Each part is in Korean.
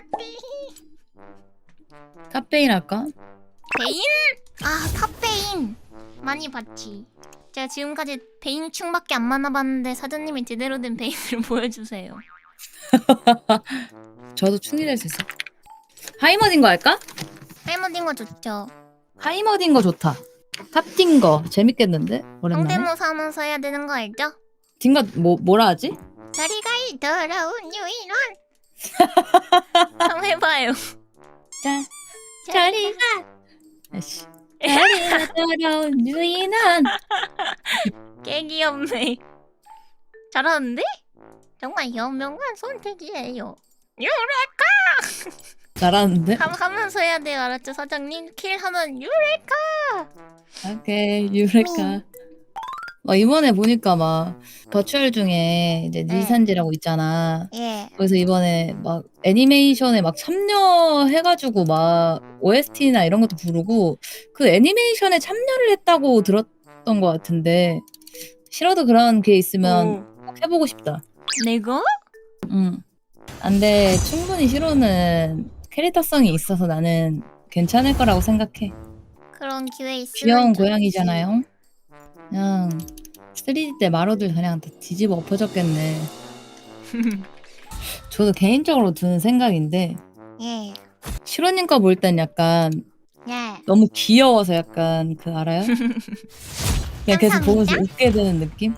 라떼. 카페인 할까? 베인? 아 탑베인 많이 봤지. 제가 지금까지 베인충밖에 안 만나봤는데 사장님이 제대로 된 베인을 보여주세요. 저도 충이 수 있어. 하이머딩 거 할까? 할머니인 거 좋죠. 하이머딩 거 좋다. 탑딩 거 재밌겠는데? 오랜만에. 성대모사 하면서 해야 되는 거 알죠? 딩거 뭐 뭐라 하지? 자리가 돌아온 유인 해봐요. 자, 자리가 아씨. 자리가 돌아온 유인원. 개 귀엽네. 잘하는데? 정말 현명한 선택이에요. 유레카! 잘하는데? 함, 하면서 해야 돼요, 알았죠, 사장님? 킬 하면 유레카! 오케이 유레카. 어, 이번에 보니까 막 버추얼 중에 이제 네. 니산지라고 있잖아. 예. 그래서 이번에 막 애니메이션에 막 참여해가지고 막 OST나 이런 것도 부르고 그 애니메이션에 참여를 했다고 들었던 것 같은데 싫어도 그런 게 있으면 꼭 해보고 싶다. 내가? 응. 안돼 충분히 시로는 캐릭터성이 있어서 나는 괜찮을 거라고 생각해. 그런 기회 있으면 귀여운. 고양이잖아요. 그냥 3D 때 마로들 그냥 다 뒤집어 엎어졌겠네. 저도 개인적으로 드는 생각인데 예. 시로님 거 볼 땐 약간 예. 너무 귀여워서 약간 그 알아요? 그냥 계속 보면서. 웃게 되는 느낌?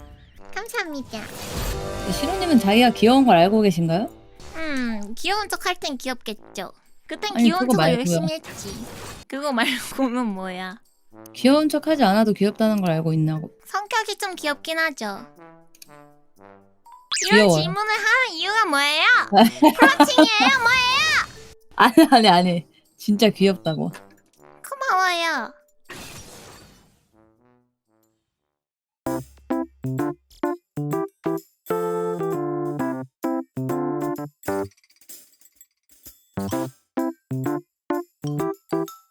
감사합니다. 시로님은 자기가 귀여운 걸 알고 계신가요? 음, 귀여운 척 할 땐 귀엽겠죠. 그땐 아니, 귀여운 그거 척을 말고요. 열심히 했지. 그거 말고는 뭐야? 귀여운 척 하지 않아도 귀엽다는 걸 알고 있나고. 성격이 좀 귀엽긴 하죠. 귀여워요. 질문을 하는 이유가 뭐예요? 프로칭이에요? 뭐예요? 아니 아니 아니. 진짜 귀엽다고. 고마워요.